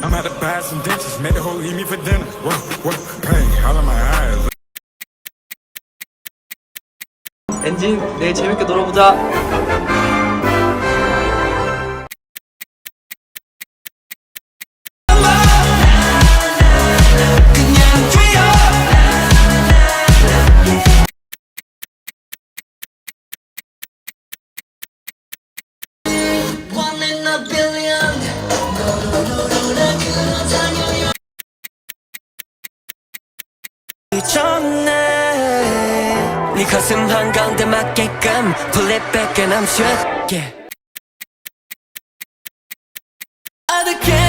I'm at the buy some dentures, make the whole eat me for dinner. Whoa, whoa, pain, all in my eyes. 엔진 내일 재밌게 놀아보자 가기 전에 네 가슴 한가운데 맞게끔 Pull it back and I'm sure yeah. I